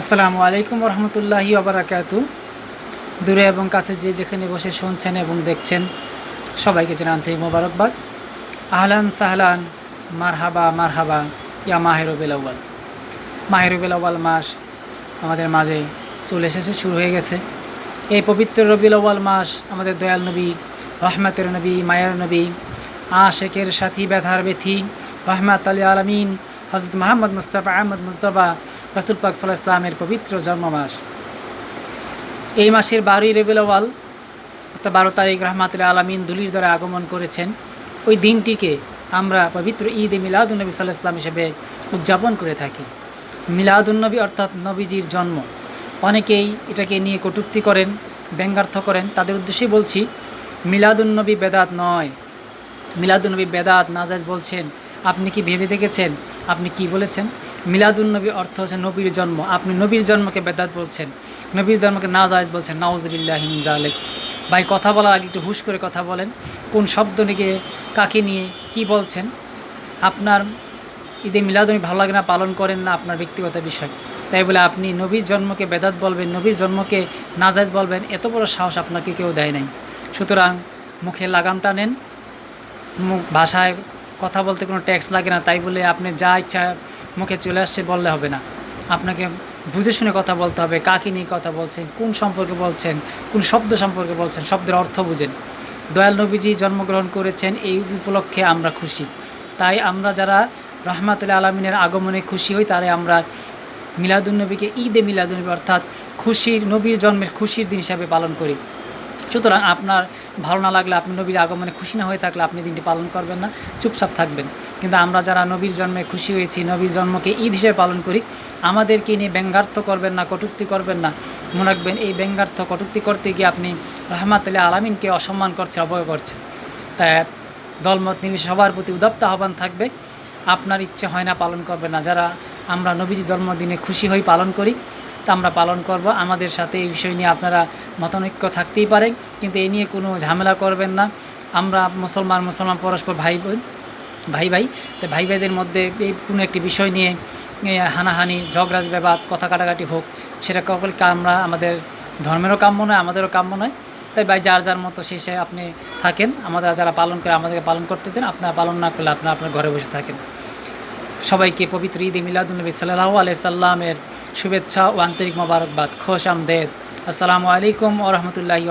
আসসালামু আলাইকুম রহমতুল্লাহি আবরাকাতু দূরে এবং কাছে যে যেখানে বসে শুনছেন এবং দেখছেন, সবাইকে জানান আন্তরিক মোবারকবাদ। আহলান সাহলান, মারহাবা মারহাবা, ইয়া মাহেরুবিল আউ্বাল মাহেরুবিল আউ্বাল মাস আমাদের মাঝে চলে এসেছে, শুরু হয়ে গেছে। এই পবিত্র আউ্বাল মাস আমাদের দয়াল নবী, রহমতের নবী, মায়ের নবী, আশেকের সাথী, ব্যথার ব্যথি, রহমাত আলী আলমিন হজরত মোহাম্মদ মুস্তাফা, আহমদ মুস্তফা রসুল পাক সাল্লাহ ইসলামের পবিত্র জন্ম মাস এই মাসের বারোই রেবেল আওয়াল অর্থাৎ বারো তারিখ রহমাতুল্লাহ আলমিন দুলির দ্বারা আগমন করেছেন। ওই দিনটিকে আমরা পবিত্র ঈদ এ মিলাদুলনবী সাল্লাহ ইসলাম হিসেবে উদযাপন করে থাকি। মিলাদুলনবী অর্থাৎ নবীজির জন্ম। অনেকেই এটাকে নিয়ে কটূক্তি করেন, ব্যঙ্গার্থ করেন। তাদের উদ্দেশ্যেই বলছি মিলাদুলনবী বেদাত নয়। মিলাদুলনবী বেদাত নাজাজ বলছেন, আপনি কি ভেবে দেখেছেন? আপনি কি বলেছেন? মিলাদুলনবী অর্থ হচ্ছে নবীর জন্ম। আপনি নবীর জন্মকে বেদাত বলছেন, নবীর জন্মকে নাজাজ বলছেন নাউজবিল্লাহিম জালেক ভাই, কথা বলার আগে একটু হুশ করে কথা বলেন। কোন শব্দ নিয়ে, কাকে নিয়ে, কি বলছেন? আপনার ঈদে মিলাদুলনবী ভালো লাগে না, পালন করেন না, আপনার ব্যক্তিগত বিষয়। তাই বলে আপনি নবীর জন্মকে বেদাত বলবেন, নবীর জন্মকে নাজাজ বলবেন, এত বড় সাহস আপনাকে কেউ দেয় নাই। সুতরাং মুখে লাগামটা নেন, মুখ ভাষায় কথা বলতে কোনো ট্যাক্স লাগে না। তাই বলে আপনি যা ইচ্ছা মুখে চলে আসছে বললে হবে না। আপনাকে বুঝে শুনে কথা বলতে হবে, কাকে নিয়ে কথা বলছেন, কোন সম্পর্কে বলছেন, কোন শব্দ সম্পর্কে বলছেন, শব্দের অর্থ বুঝেন। দয়াল নবীজি জন্মগ্রহণ করেছেন এই উপলক্ষে আমরা খুশি। তাই আমরা যারা রহমাতুল্লাহ আলমিনের আগমনে খুশি হই তারাই আমরা মিলাদুলনবীকে ঈদে মিলাদুলনবী অর্থাৎ খুশির নবীর জন্মের খুশির দিন হিসাবে পালন করি। সুতরাং আপনার ভালো না লাগলে আপনি নবীর আগমনে খুশি না হয়ে থাকলে আপনি দিনটি পালন করবেন না, চুপচাপ থাকবেন। কিন্তু আমরা যারা নবীর জন্মে খুশি হয়েছি, নবীর জন্মকে ঈদ হিসেবে পালন করি, আমাদেরকে নিয়ে ব্যঙ্গার্থ করবেন না, কটুক্তি করবেন না। মনে রাখবেন, এই ব্যঙ্গার্থ কটুক্তি করতে গিয়ে আপনি রহমাত আলী আলামিনকে অসম্মান করছে অবয় করছেন। তাই দলমত নির্বিশেষে সবার প্রতি উদাপ্ত আহ্বান থাকবে। আপনার ইচ্ছে হয় না পালন করবে না। যারা আমরা নবীজি জন্মদিনে খুশি হই পালন করি তা আমরা পালন করব। আমাদের সাথে এই বিষয় নিয়ে আপনারা মতানৈক্য থাকতেই পারে কিন্তু এই নিয়ে কোনো ঝামেলা করবেন না। আমরা মুসলমান মুসলমান পরস্পর ভাই বোন, ভাই ভাই, তো ভাই ভাইদের মধ্যে এই কোনো একটি বিষয় নিয়ে হানাহানি ঝগড়াজ বিবাদ কথা কাটাকাটি হোক, সেটা কখনই আমরা আমাদের ধর্মেরও কাম্য নয়, আমাদেরও কাম্য নয়। তাই ভাই, যার যার মতো সে আপনি থাকেন, আমাদের যারা পালন করে আমাদেরকে পালন করতে দেন, আপনারা পালন না করলে আপনারা আপনার ঘরে বসে থাকেন। সবাইকে পবিত্র ঈদ মিলাদুলনবী সাল্লাহ আলাই সাল্লামের শুভেচ্ছা ও আন্তরিক মোবারকবাদ। খোশ আমদেদ। আসসালামু আলাইকুম ও রহমতুল্লাহি